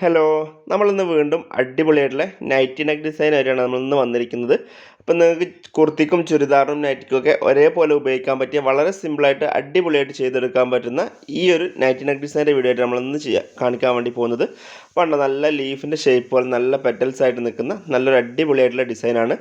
Hello നമ്മളിന്ന് വീണ്ടും അടിപൊളിയായിട്ടുള്ള നൈറ്റി നെക്ക് ഡിസൈൻ വരെയാണ് നമ്മളിന്ന് വന്നിരിക്കുന്നത്. അപ്പം നിങ്ങൾക്ക് കുർത്തിക്കും ചുരിദാറിനും നൈറ്റിക്കും ഒക്കെ ഒരേപോലെ ഉപയോഗിക്കാൻ പറ്റിയ വളരെ സിമ്പിളായിട്ട് അടിപൊളിയായിട്ട് ചെയ്തെടുക്കാൻ പറ്റുന്ന ഈ ഒരു നൈറ്റി നെക്ക് ഡിസൈന്റെ വീഡിയോ ആയിട്ട് നമ്മളിന്ന് ചെയ്യാം കാണിക്കാൻ വേണ്ടി പോകുന്നത്. പണ്ട് നല്ല ലീഫിന്റെ ഷേപ്പ് പോലെ നല്ല പെറ്റൽസ് ആയിട്ട് നിൽക്കുന്ന നല്ലൊരു അടിപൊളിയായിട്ടുള്ള ഡിസൈനാണ്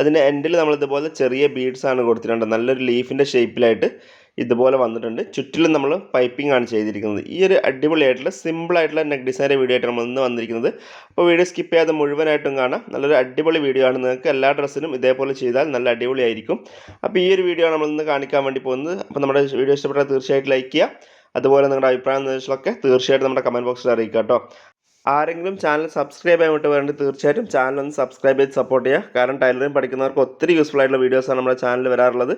അതിന്റെ എൻഡിൽ നമ്മളിതുപോലെ ചെറിയ ബീഡ്സ് ആണ് കൊടുത്തിട്ടുണ്ട്. നല്ലൊരു ലീഫിന്റെ ഷേപ്പിലായിട്ട് ഇതുപോലെ വന്നിട്ടുണ്ട്. ചുറ്റിലും നമ്മൾ പൈപ്പിംഗ് ആണ് ചെയ്തിരിക്കുന്നത്. ഈ ഒരു അടിപൊളിയായിട്ടുള്ള സിമ്പിളായിട്ടുള്ള നെക്ക് ഡിസൈന്റെ വീഡിയോ ആയിട്ട് നമ്മൾ ഇന്ന് വന്നിരിക്കുന്നത്. അപ്പോൾ വീഡിയോ സ്കിപ്പ് ചെയ്യാതെ മുഴുവനായിട്ടും കാണാം. നല്ലൊരു അടിപൊളി വീഡിയോ ആണ്. നിങ്ങൾക്ക് എല്ലാ ഡ്രസ്സിനും ഇതേപോലെ ചെയ്താൽ നല്ല അടിപൊളിയായിരിക്കും. അപ്പോൾ ഈ ഒരു വീഡിയോ ആണ് നമ്മൾ ഇന്ന് കാണിക്കാൻ വേണ്ടി പോകുന്നത്. അപ്പോൾ നമ്മുടെ വീഡിയോ ഇഷ്ടപ്പെട്ടാൽ തീർച്ചയായിട്ടും ലൈക്ക് ചെയ്യുക. അതുപോലെ നിങ്ങളുടെ അഭിപ്രായം നിർദ്ദേശങ്ങളൊക്കെ തീർച്ചയായിട്ടും നമ്മുടെ കമന്റ് ബോക്സിൽ അറിയിക്കുക കേട്ടോ. ആരെങ്കിലും ചാനൽ സബ്സ്ക്രൈബ് ചെയ്യാൻ വേണ്ടി വേണ്ടി തീർച്ചയായിട്ടും ചാനൽ ഒന്ന് സബ്സ്ക്രൈബ് ചെയ്ത് സപ്പോർട്ട് ചെയ്യുക. കാരണം ടൈലറിംഗ് പഠിക്കുന്നവർക്ക് ഒത്തിരി യൂസ്ഫുൾ ആയിട്ടുള്ള വീഡിയോസാണ് നമ്മുടെ ചാനലിൽ വരാറുള്ളത്.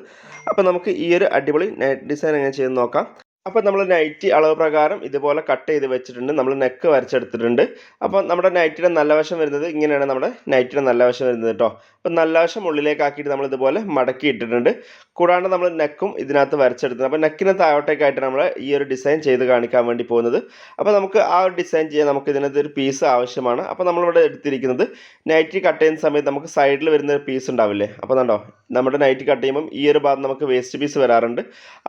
അപ്പോൾ നമുക്ക് ഈ ഒരു അടിപൊളി നെറ്റ് ഡിസൈൻ എങ്ങനെ ചെയ്ത് നോക്കാം. അപ്പോൾ നമ്മൾ നൈറ്റി അളവ് പ്രകാരം ഇതുപോലെ കട്ട് ചെയ്ത് വെച്ചിട്ടുണ്ട്. നമ്മൾ നെക്ക് വരച്ചെടുത്തിട്ടുണ്ട്. അപ്പോൾ നമ്മുടെ നൈറ്റിയുടെ നല്ല വശം വരുന്നത് ഇങ്ങനെയാണ് നമ്മുടെ നൈറ്റിയുടെ നല്ല വശം വരുന്നത് കേട്ടോ അപ്പോൾ നല്ല വശം ഉള്ളിലേക്ക് ആക്കിയിട്ട് നമ്മൾ ഇതുപോലെ മടക്കി ഇട്ടിട്ടുണ്ട്. കൂടാണ്ട് നമ്മൾ നെക്കും ഇതിനകത്ത് വരച്ചെടുത്തത് അപ്പോൾ നെക്കിന് താഴോട്ടേക്കായിട്ട് നമ്മൾ ഈ ഒരു ഡിസൈൻ ചെയ്ത് കാണിക്കാൻ വേണ്ടി പോകുന്നത്. അപ്പോൾ നമുക്ക് ആ ഒരു ഡിസൈൻ ചെയ്യാൻ നമുക്ക് ഇതിനകത്ത് ഒരു പീസ് ആവശ്യമാണ്. അപ്പോൾ നമ്മളിവിടെ എടുത്തിരിക്കുന്നത് നൈറ്റി കട്ട് ചെയ്യുന്ന സമയത്ത് നമുക്ക് സൈഡിൽ വരുന്ന ഒരു പീസ് ഉണ്ടാവില്ലേ? അപ്പോൾ കണ്ടോ നമ്മുടെ നൈറ്റി കട്ട് ചെയ്യുമ്പം ഈ ഒരു ഭാഗത്ത് നമുക്ക് വേസ്റ്റ് പീസ് വരാറുണ്ട്.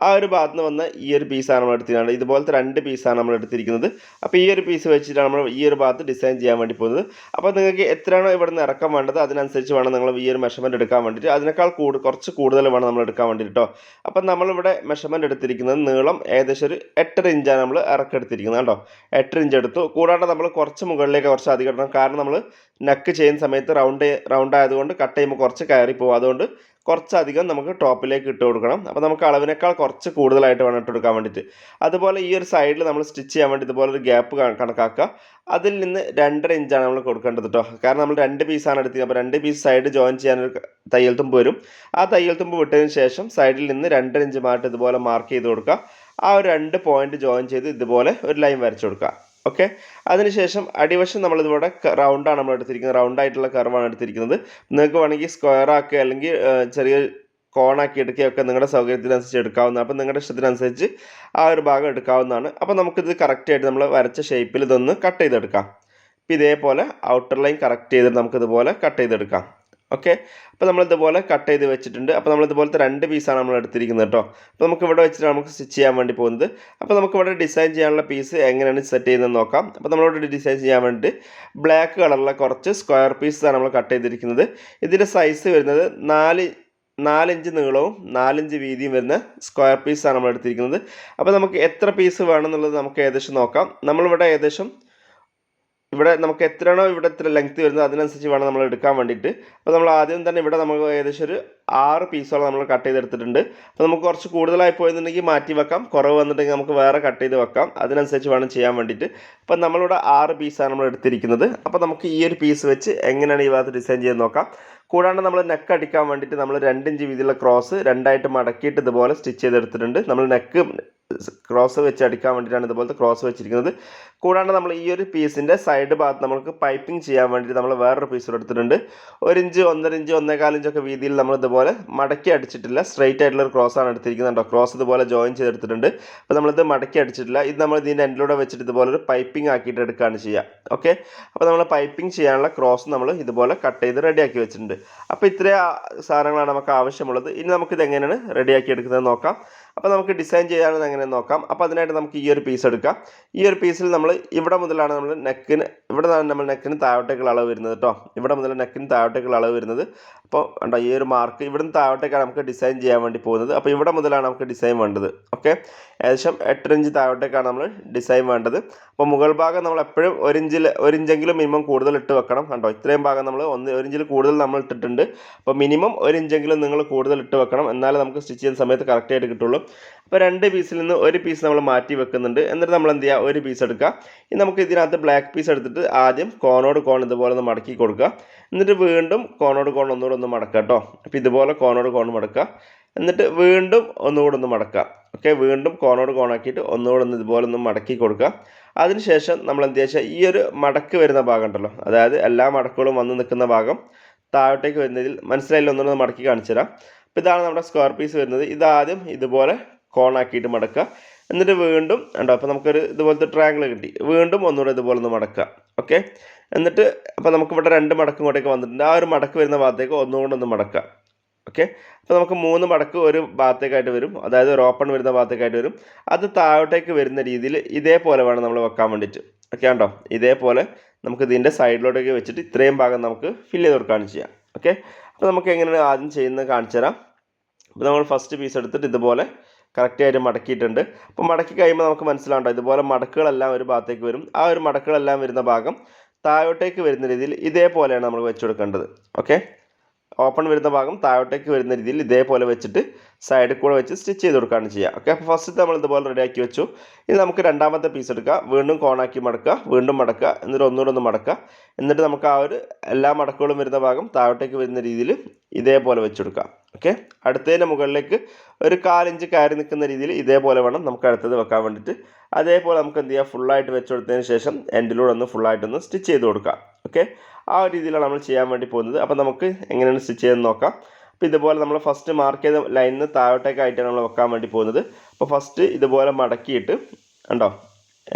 ആ ഒരു ഭാഗത്ത് നിന്ന് വന്ന ഈ ഒരു പീസാണ് നമ്മൾ എടുത്തിരിക്കുന്നത്. ഇതുപോലത്തെ രണ്ട് പീസാണ് നമ്മൾ എടുത്തിരിക്കുന്നത്. അപ്പോൾ ഈ ഒരു പീസ് വെച്ചിട്ടാണ് നമ്മൾ ഈ ഒരു ഭാഗത്ത് ഡിസൈൻ ചെയ്യാൻ വേണ്ടി പോകുന്നത്. അപ്പോൾ നിങ്ങൾക്ക് എത്രയാണോ ഇവിടെ നിന്ന് ഇറക്കം വേണ്ടത് അതിനനുസരിച്ച് വേണം നിങ്ങൾ ഈ ഒരു മെഷർമെന്റ് എടുക്കാൻ വേണ്ടിയിട്ട്. അതിനേക്കാൾ കൂടു കുറച്ച് കൂടുതൽ വേണം നമ്മൾ എടുക്കാൻ വേണ്ടിയിട്ടോ കേട്ടോ അപ്പം നമ്മളിവിടെ മെഷർമെന്റ് എടുത്തിരിക്കുന്നത് നീളം ഏകദേശം ഒരു എട്ടര ഇഞ്ചാണ് നമ്മൾ ഇറക്കെടുത്തിരിക്കുന്നത് കേട്ടോ എട്ടര ഇഞ്ച് എടുത്തു. കൂടാണ്ട് നമ്മൾ കുറച്ച് മുകളിലേക്ക് കുറച്ച് അധികം ഇടണം. കാരണം നമ്മൾ നെക്ക് ചെയ്യുന്ന സമയത്ത് റൗണ്ട് റൗണ്ട് ആയതുകൊണ്ട് കട്ട് ചെയ്യുമ്പോൾ കുറച്ച് കയറി പോകും അതുകൊണ്ട് കുറച്ചധികം നമുക്ക് ടോപ്പിലേക്ക് ഇട്ട് കൊടുക്കണം. അപ്പോൾ നമുക്ക് അളവിനേക്കാൾ കുറച്ച് കൂടുതലായിട്ട് വേണം ഇട്ട് കൊടുക്കാൻ വേണ്ടിയിട്ട്. അതുപോലെ ഈ ഒരു സൈഡിൽ നമ്മൾ സ്റ്റിച്ച് ചെയ്യാൻ വേണ്ടി ഇതുപോലെ ഒരു ഗ്യാപ്പ് കണക്കാക്കുക. അതിൽ നിന്ന് രണ്ടര ഇഞ്ചാണ് നമ്മൾ കൊടുക്കേണ്ടത് കേട്ടോ കാരണം നമ്മൾ രണ്ട് പീസാണ് എടുത്തത് അപ്പോൾ രണ്ട് പീസ് സൈഡ് ജോയിൻ ചെയ്യാൻ ഒരു തയ്യൽ തുമ്പ് വരും. ആ തയ്യൽ തുമ്പ് വിട്ടതിന് ശേഷം സൈഡിൽ നിന്ന് രണ്ടര ഇഞ്ച് മാറ്റി ഇതുപോലെ മാർക്ക് ചെയ്ത് കൊടുക്കുക. ആ ഒരു രണ്ട് പോയിന്റ് ജോയിൻ ചെയ്ത് ഇതുപോലെ ഒരു ലൈൻ വരച്ചു കൊടുക്കുക. ഓക്കെ അതിനുശേഷം അടിവശം നമ്മളിതിവിടെ റൗണ്ടാണ് നമ്മൾ എടുത്തിരിക്കുന്നത് റൗണ്ടായിട്ടുള്ള കർവാണ് എടുത്തിരിക്കുന്നത്. നിങ്ങൾക്ക് വേണമെങ്കിൽ സ്ക്വയർ ആക്കുക അല്ലെങ്കിൽ ചെറിയ കോണാക്കി എടുക്കുകയൊക്കെ നിങ്ങളുടെ സൗകര്യത്തിനനുസരിച്ച് എടുക്കാവുന്ന അപ്പോൾ നിങ്ങളുടെ ഇഷ്ടത്തിനനുസരിച്ച് ആ ഒരു ഭാഗം എടുക്കാവുന്നതാണ്. അപ്പോൾ നമുക്കിത് കറക്റ്റായിട്ട് നമ്മൾ വരച്ച ഷേപ്പിൽ ഇതൊന്ന് കട്ട് ചെയ്തെടുക്കാം. ഇപ്പം ഇതേപോലെ ഔട്ടർ ലൈൻ കറക്റ്റ് ചെയ്തിട്ട് നമുക്കിതുപോലെ കട്ട് ചെയ്തെടുക്കാം. ഓക്കെ? അപ്പോൾ നമ്മളിതുപോലെ കട്ട് ചെയ്ത് വെച്ചിട്ടുണ്ട്. അപ്പോൾ നമ്മളിതുപോലത്തെ രണ്ട് പീസാണ് നമ്മൾ എടുത്തിരിക്കുന്നത് കേട്ടോ. അപ്പോൾ നമുക്ക് ഇവിടെ വെച്ചിട്ട് നമുക്ക് സ്റ്റിച്ച് ചെയ്യാൻ വേണ്ടി പോകുന്നത്. അപ്പോൾ നമുക്ക് ഇവിടെ ഡിസൈൻ ചെയ്യാനുള്ള പീസ് എങ്ങനെയാണ് സെറ്റ് ചെയ്യുന്നത് നോക്കാം. അപ്പോൾ നമ്മളിവിടെ ഡിസൈൻ ചെയ്യാൻ വേണ്ടിയിട്ട് ബ്ലാക്ക് കളറുള്ള കുറച്ച് സ്ക്വയർ പീസാണ് നമ്മൾ കട്ട് ചെയ്തിരിക്കുന്നത്. ഇതിന്റെ സൈസ് വരുന്നത് നാല് നാലിഞ്ച് നീളവും നാലിഞ്ച് വീതിയും വരുന്ന സ്ക്വയർ പീസാണ് നമ്മൾ എടുത്തിരിക്കുന്നത്. അപ്പോൾ നമുക്ക് എത്ര പീസ് വേണമെന്നുള്ളത് നമുക്ക് ഏകദേശം നോക്കാം. നമ്മളിവിടെ ഏകദേശം ഇവിടെ നമുക്ക് എത്രയാണോ ഇവിടെ എത്ര ലെങ്ത് വരുന്നത് അതിനനുസരിച്ച് വേണം നമ്മൾ എടുക്കാൻ വേണ്ടിയിട്ട്. അപ്പോൾ നമ്മൾ ആദ്യം തന്നെ ഇവിടെ നമുക്ക് ഏകദേശം ഒരു ആറ് പീസോളം നമ്മൾ കട്ട് ചെയ്തെടുത്തിട്ടുണ്ട്. അപ്പോൾ നമുക്ക് കുറച്ച് കൂടുതലായി പോയെന്നുണ്ടെങ്കിൽ മാറ്റി വെക്കാം. കുറവ് വന്നിട്ടുണ്ടെങ്കിൽ നമുക്ക് വേറെ കട്ട് ചെയ്ത് വെക്കാം. അതിനനുസരിച്ച് വേണം ചെയ്യാൻ വേണ്ടിയിട്ട്. അപ്പോൾ നമ്മളിവിടെ ആറ് പീസാണ് നമ്മൾ എടുത്തിരിക്കുന്നത്. അപ്പോൾ നമുക്ക് ഈ ഒരു പീസ് വെച്ച് എങ്ങനെയാണ് ഈ ഭാഗത്ത് ഡിസൈൻ ചെയ്ത് നോക്കാം. കൂടാണ്ട് നമ്മൾ നെക്ക് അടിക്കാൻ വേണ്ടിയിട്ട് നമ്മൾ രണ്ടിഞ്ച് വീതിയുള്ള ക്രോസ് രണ്ടായിട്ട് മടക്കിയിട്ട് ഇതുപോലെ സ്റ്റിച്ച് ചെയ്തെടുത്തിട്ടുണ്ട്. നമ്മൾ നെക്ക് ക്രോസ് വെച്ച് അടിക്കാൻ വേണ്ടിയിട്ടാണ് ഇതുപോലത്തെ ക്രോസ് വെച്ചിരിക്കുന്നത്. കൂടാണ്ട് നമ്മൾ ഈ ഒരു പീസിന്റെ സൈഡ് ഭാഗത്ത് നമുക്ക് പൈപ്പിംഗ് ചെയ്യാൻ വേണ്ടിയിട്ട് നമ്മൾ വേറൊരു പീസ് എടുത്തിട്ടുണ്ട്. ഒരു ഇഞ്ച് ഒന്നര ഇഞ്ച് ഒന്നേകാലിഞ്ചൊക്കെ വീതിയിൽ നമ്മൾ ഇതുപോലെ മടക്കി അടിച്ചിട്ടില്ല. സ്ട്രെയിറ്റ് ആയിട്ടുള്ള ഒരു ക്രോസ് ആണ് എടുത്തിരിക്കുന്നത് കേട്ടോ. ക്രോസ് ഇതുപോലെ ജോയിൻ ചെയ്തെടുത്തിട്ടുണ്ട്. അപ്പോൾ നമ്മളിത് മടക്കി അടിച്ചിട്ടില്ല. ഇത് നമ്മൾ ഇതിന്റെ എൻഡിലൂടെ വെച്ചിട്ട് ഇതുപോലെ ഒരു പൈപ്പിംഗ് ആക്കിയിട്ട് എടുക്കുകയാണ് ചെയ്യുക. ഓക്കെ അപ്പോൾ നമ്മൾ പൈപ്പിംഗ് ചെയ്യാനുള്ള ക്രോസ് നമ്മൾ ഇതുപോലെ കട്ട് ചെയ്ത് റെഡിയാക്കി വെച്ചിട്ടുണ്ട്. അപ്പോൾ ഇത്രയും സാധനങ്ങളാണ് നമുക്ക് ആവശ്യമുള്ളത്. ഇനി നമുക്കിത് എങ്ങനെയാണ് റെഡിയാക്കി എടുക്കുന്നത് നോക്കാം. അപ്പോൾ നമുക്ക് ഡിസൈൻ ചെയ്യാനെന്ന് എങ്ങനെ നോക്കാം. അപ്പോൾ അതിനായിട്ട് നമുക്ക് ഈ ഒരു പീസ് എടുക്കാം. ഈ ഒരു പീസിൽ നമ്മൾ ഇവിടെ മുതലാണ് നമ്മൾ നെക്കിന് ഇവിടെ നമ്മൾ നെക്കിന് താഴോട്ടേക്കുള്ള അളവ് വരുന്നത് കേട്ടോ ഇവിടെ മുതൽ നെക്കിന് താഴോട്ടേക്കുള്ള അളവ് വരുന്നത്. അപ്പോൾ കണ്ടോ ഈ ഒരു മാർക്ക് ഇവിടുന്ന് താഴോട്ടേക്കാണ് നമുക്ക് ഡിസൈൻ ചെയ്യാൻ വേണ്ടി പോകുന്നത്. അപ്പോൾ ഇവിടെ മുതലാണ് നമുക്ക് ഡിസൈൻ വേണ്ടത്. ഓക്കെ ഏകദേശം എട്ടര ഇഞ്ച് താഴോട്ടേക്കാണ് നമ്മൾ ഡിസൈൻ വേണ്ടത്. അപ്പോൾ മുകൾ ഭാഗം നമ്മൾ എപ്പോഴും ഒരു ഇഞ്ചിൽ ഒരു ഇഞ്ചെങ്കിലും മിനിമം കൂടുതൽ ഇട്ട് വെക്കണം. കണ്ടോ ഇത്രയും ഭാഗം നമ്മൾ ഒന്ന് ഒരു ഇഞ്ചിൽ കൂടുതൽ നമ്മൾ ഇട്ടിട്ടുണ്ട്. അപ്പോൾ മിനിമം ഒരു ഇഞ്ചെങ്കിലും നിങ്ങൾ കൂടുതൽ ഇട്ട് വെക്കണം. എന്നാലേ നമുക്ക് സ്റ്റിച്ച് ചെയ്യുന്ന സമയത്ത് കറക്റ്റായിട്ട് കിട്ടുള്ളൂ. അപ്പോൾ രണ്ട് പീസിൽ നിന്ന് ഒരു പീസ് നമ്മൾ മാറ്റി വെക്കുന്നുണ്ട്. എന്നിട്ട് നമ്മൾ എന്ത് ചെയ്യുക? ഒരു പീസ് എടുക്കുക. ഇനി നമുക്ക് ഇതിനകത്ത് ബ്ലാക്ക് പീസ് എടുത്തിട്ട് ആദ്യം കോണോട് കോൺ ഇതുപോലെ ഒന്ന് മടക്കി കൊടുക്കുക. എന്നിട്ട് വീണ്ടും കോണോട് കോൺ ഒന്നുകൂടെ ഒന്ന് മടക്കുക കേട്ടോ. അപ്പോൾ ഇതുപോലെ കോണോട് കോൺ മടക്കുക. എന്നിട്ട് വീണ്ടും ഒന്നുകൂടെ ഒന്ന് മടക്കുക. ഓക്കെ വീണ്ടും കോണോട് കോണാക്കിയിട്ട് ഒന്നുകൂടെ ഒന്ന് ഇതുപോലെ ഒന്ന് മടക്കി കൊടുക്കുക. അതിനുശേഷം നമ്മൾ എന്ത് വെച്ചാൽ ഈ ഒരു മടക്ക് വരുന്ന ഭാഗം ഉണ്ടല്ലോ. അതായത് എല്ലാ മടക്കുകളും വന്ന് നിൽക്കുന്ന ഭാഗം താഴോട്ടേക്ക് വരുന്നതിൽ മനസ്സിലായില്ല. ഒന്നുകൂടെ മടക്കി കാണിച്ചു തരാം അപ്പോൾ ഇതാണ് നമ്മുടെ സ്ക്വയർ പീസ് വരുന്നത്. ഇതാദ്യം ഇതുപോലെ കോണാക്കിയിട്ട് മടക്കുക. എന്നിട്ട് വീണ്ടും ഉണ്ടോ അപ്പോൾ നമുക്കൊരു ഇതുപോലത്തെ ട്രയാങ്കിൾ കിട്ടി. വീണ്ടും ഒന്നുകൂടെ ഇതുപോലെ ഒന്ന് മടക്കുക. ഓക്കെ എന്നിട്ട് അപ്പോൾ നമുക്കിവിടെ രണ്ട് മടക്കും ഇങ്ങോട്ടേക്ക് വന്നിട്ടുണ്ട്. ആ ഒരു മടക്ക് വരുന്ന ഭാഗത്തേക്ക് ഒന്നുകൊണ്ട് ഒന്ന് മടക്കുക. ഓക്കെ അപ്പോൾ നമുക്ക് മൂന്ന് മടക്ക് ഒരു ഭാഗത്തേക്കായിട്ട് വരും. അതായത് ഒരു ഓപ്പൺ വരുന്ന ഭാഗത്തേക്കായിട്ട് വരും. അത് താഴോട്ടേക്ക് വരുന്ന രീതിയിൽ ഇതേപോലെ വേണം നമ്മൾ വെക്കാൻ വേണ്ടിയിട്ട്. ഓക്കെ ആണ്ടോ ഇതേപോലെ നമുക്ക് ഇതിന്റെ സൈഡിലോട്ടേക്ക് വെച്ചിട്ട് ഇത്രയും ഭാഗം നമുക്ക് ഫില്ല് ചെയ്ത് കൊടുക്കുകയാണ് ചെയ്യാം. ഓക്കെ അപ്പോൾ നമുക്ക് എങ്ങനെയാണ് ആദ്യം ചെയ്യുന്നത് കാണിച്ചു തരാം. അപ്പോൾ നമ്മൾ ഫസ്റ്റ് പീസ് എടുത്തിട്ട് ഇതുപോലെ കറക്റ്റായിട്ട് മടക്കിയിട്ടുണ്ട്. അപ്പോൾ മടക്കി കഴിയുമ്പോൾ നമുക്ക് മനസ്സിലാവണ്ടോ ഇതുപോലെ മടക്കുകളെല്ലാം ഒരു ഭാഗത്തേക്ക് വരും. ആ ഒരു മടക്കുകളെല്ലാം വരുന്ന ഭാഗം താഴോട്ടേക്ക് വരുന്ന രീതിയിൽ ഇതേപോലെയാണ് നമ്മൾ വെച്ചു കൊടുക്കേണ്ടത്. ഓക്കെ ഓപ്പൺ വരുന്ന ഭാഗം താഴോട്ടേക്ക് വരുന്ന രീതിയിൽ ഇതേപോലെ വെച്ചിട്ട് സൈഡിൽ കൂടെ വെച്ച് സ്റ്റിച്ച് ചെയ്ത് കൊടുക്കുകയാണ് ചെയ്യുക. ഓക്കെ അപ്പോൾ ഫസ്റ്റ് നമ്മൾ ഇതുപോലെ റെഡിയാക്കി വെച്ചു. ഇനി നമുക്ക് രണ്ടാമത്തെ പീസ് എടുക്കുക വീണ്ടും കോണാക്കി മടക്കുക വീണ്ടും മടക്കുക എന്നിട്ട് ഒന്നുകൂടെ ഒന്ന് മടക്കുക. എന്നിട്ട് നമുക്ക് ആ ഒരു എല്ലാ മടക്കുകളും വരുന്ന ഭാഗം താഴോട്ടേക്ക് വരുന്ന രീതിയിൽ ഇതേപോലെ വെച്ചെടുക്കാം ഓക്കെ അടുത്തതിന്റെ മുകളിലേക്ക് ഒരു കാലിഞ്ച് കയറി നിൽക്കുന്ന രീതിയിൽ ഇതേപോലെ വേണം നമുക്ക് അടുത്തത് വെക്കാൻ വേണ്ടിയിട്ട്. അതേപോലെ നമുക്ക് എന്ത് ചെയ്യാം ഫുള്ളായിട്ട് വെച്ച് കൊടുത്തതിന് ശേഷം എൻഡിലൂടെ ഒന്ന് ഫുള്ളായിട്ടൊന്ന് സ്റ്റിച്ച് ചെയ്ത് കൊടുക്കാം. ഓക്കെ ആ ഒരു രീതിയിലാണ് നമ്മൾ ചെയ്യാൻ വേണ്ടി പോകുന്നത്. അപ്പോൾ നമുക്ക് എങ്ങനെയാണ് സ്റ്റിച്ച് ചെയ്തെന്ന് നോക്കാം. അപ്പോൾ ഇതുപോലെ നമ്മൾ ഫസ്റ്റ് മാർക്ക് ചെയ്ത ലൈനിന് താഴോട്ടേക്കായിട്ടാണ് നമ്മൾ വെക്കാൻ വേണ്ടി പോകുന്നത്. അപ്പോൾ ഫസ്റ്റ് ഇതുപോലെ മടക്കിയിട്ട് ഉണ്ടോ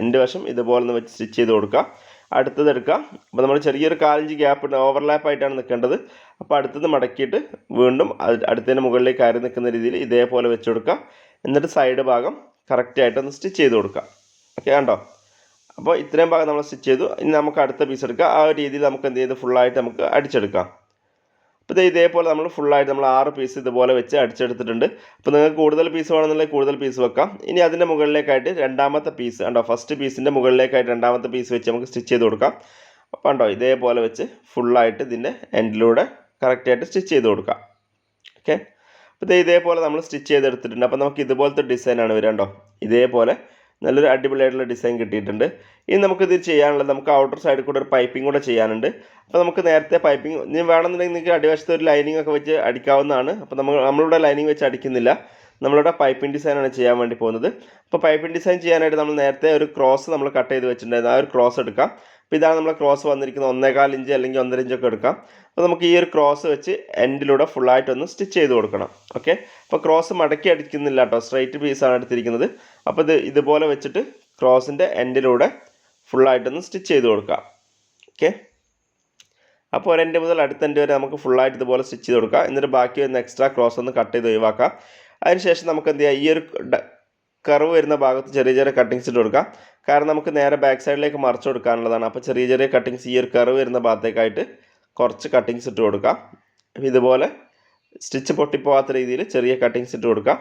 എന്റെ വശം ഇതുപോലെ ഒന്ന് വെച്ച് സ്റ്റിച്ച് ചെയ്ത് കൊടുക്കുക അടുത്തത് എടുക്കാം. അപ്പോൾ നമ്മൾ ചെറിയൊരു കാലഞ്ച് ഗ്യാപ്പ് ഉണ്ട്. ഓവർലാപ്പ് ആയിട്ടാണ് നിൽക്കേണ്ടത്. അപ്പോൾ അടുത്തത് മടക്കിയിട്ട് വീണ്ടും അടുത്തതിന് മുകളിലേക്ക് കയറി നിൽക്കുന്ന രീതിയിൽ ഇതേപോലെ വെച്ച് കൊടുക്കുക എന്നിട്ട് സൈഡ് ഭാഗം കറക്റ്റായിട്ട് ഒന്ന് സ്റ്റിച്ച് ചെയ്ത് കൊടുക്കുക ഓക്കെ കണ്ടോ? അപ്പോൾ ഇത്രയും ഭാഗം നമ്മൾ സ്റ്റിച്ച് ചെയ്തു. ഇനി നമുക്ക് അടുത്ത പീസ് എടുക്കുക ആ ഒരു രീതിയിൽ നമുക്ക് എന്ത് ചെയ്ത് ഫുള്ളായിട്ട് നമുക്ക് അടിച്ചെടുക്കാം. അപ്പോൾ ഇത് ഇതേപോലെ നമ്മൾ ഫുള്ളായിട്ട് നമ്മൾ ആറ് പീസ് ഇതുപോലെ വെച്ച് അടിച്ചെടുത്തിട്ടുണ്ട്. അപ്പോൾ നിങ്ങൾക്ക് കൂടുതൽ പീസ് വേണമെന്നുണ്ടെങ്കിൽ കൂടുതൽ പീസ് വെക്കാം. ഇനി അതിന്റെ മുകളിലേക്കായിട്ട് രണ്ടാമത്തെ പീസ് കണ്ടോ? ഫസ്റ്റ് പീസിന്റെ മുകളിലേക്കായിട്ട് രണ്ടാമത്തെ പീസ് വെച്ച് നമുക്ക് സ്റ്റിച്ച് ചെയ്ത് കൊടുക്കാം. അപ്പോൾ കണ്ടോ ഇതേപോലെ വെച്ച് ഫുള്ളായിട്ട് ഇതിന്റെ എൻഡിലൂടെ കറക്റ്റായിട്ട് സ്റ്റിച്ച് ചെയ്ത് കൊടുക്കാം. ഓക്കെ അപ്പോൾ ഇത് ഇതേപോലെ നമ്മൾ സ്റ്റിച്ച് ചെയ്തെടുത്തിട്ടുണ്ട്. അപ്പോൾ നമുക്ക് ഇതുപോലത്തെ ഡിസൈനാണ് വരിക കണ്ടോ? ഇതേപോലെ നല്ലൊരു അടിപൊളിയായിട്ടുള്ള ഡിസൈൻ കിട്ടിയിട്ടുണ്ട്. ഇനി നമുക്കിത് ചെയ്യാനുള്ളത് നമുക്ക് ഔട്ടർ സൈഡിൽ കൂടെ ഒരു പൈപ്പിംഗ് കൂടെ ചെയ്യാനുണ്ട്. അപ്പോൾ നമുക്ക് നേരത്തെ പൈപ്പിംഗ് ഇനി വേണമെന്നുണ്ടെങ്കിൽ നിങ്ങൾക്ക് അടിവശത്ത് ഒരു ലൈനിങ് ഒക്കെ വെച്ച് അടിക്കാവുന്നതാണ്. അപ്പോൾ നമ്മൾ നമ്മളിവിടെ ലൈനിങ് വെച്ച് അടിക്കുന്നില്ല. നമ്മളിവിടെ പൈപ്പിംഗ് ഡിസൈനാണ് ചെയ്യാൻ വേണ്ടി പോകുന്നത്. അപ്പോൾ പൈപ്പിംഗ് ഡിസൈൻ ചെയ്യാനായിട്ട് നമ്മൾ നേരത്തെ ഒരു ക്രോസ് നമ്മൾ കട്ട് ചെയ്ത് വെച്ചിട്ടുണ്ടായിരുന്നു. ആ ഒരു ക്രോസ് എടുക്കാം. അപ്പോൾ ഇതാണ് നമ്മൾ ക്രോസ് വന്നിരിക്കുന്നത് ഒന്നേകാൽ ഇഞ്ച് അല്ലെങ്കിൽ ഒന്നര ഇഞ്ചൊക്കെ എടുക്കാം. അപ്പോൾ നമുക്ക് ഈ ഒരു ക്രോസ് വെച്ച് എൻഡിലൂടെ ഫുള്ളായിട്ടൊന്ന് സ്റ്റിച്ച് ചെയ്ത് കൊടുക്കണം. ഓക്കെ അപ്പോൾ ക്രോസ് മടക്കി അടിക്കുന്നില്ല കേട്ടോ സ്ട്രൈറ്റ് പീസാണ് എടുത്തിരിക്കുന്നത്. അപ്പോൾ ഇത് ഇതുപോലെ വെച്ചിട്ട് ക്രോസിന്റെ എൻഡിലൂടെ ഫുള്ളായിട്ടൊന്ന് സ്റ്റിച്ച് ചെയ്ത് കൊടുക്കാം. ഓക്കെ അപ്പോൾ ഒരു എന്റെ മുതൽ അടുത്ത എന്റെ വരെ നമുക്ക് ഫുള്ളായിട്ട് ഇതുപോലെ സ്റ്റിച്ച് ചെയ്ത് കൊടുക്കാം. എന്നിട്ട് ബാക്കി വരുന്ന എക്സ്ട്രാ ക്രോസ് ഒന്ന് കട്ട് ചെയ്ത് ഒഴിവാക്കാം. അതിനുശേഷം നമുക്ക് എന്ത് ചെയ്യാം? ഈ ഒരു കർവ് വരുന്ന ഭാഗത്ത് ചെറിയ ചെറിയ കട്ടിങ്സ് ഇട്ട് കൊടുക്കാം. കാരണം നമുക്ക് നേരെ ബാക്ക് സൈഡിലേക്ക് മറിച്ച് കൊടുക്കാനുള്ളതാണ്. അപ്പോൾ ചെറിയ ചെറിയ കട്ടിങ്സ് ഈ ഒരു കർവ് വരുന്ന ഭാഗത്തേക്കായിട്ട് കുറച്ച് കട്ടിങ്സ് ഇട്ട് കൊടുക്കാം. ഇതുപോലെ സ്റ്റിച്ച് പൊട്ടിപ്പോവാത്ത രീതിയിൽ ചെറിയ കട്ടിങ്സ് ഇട്ട് കൊടുക്കാം.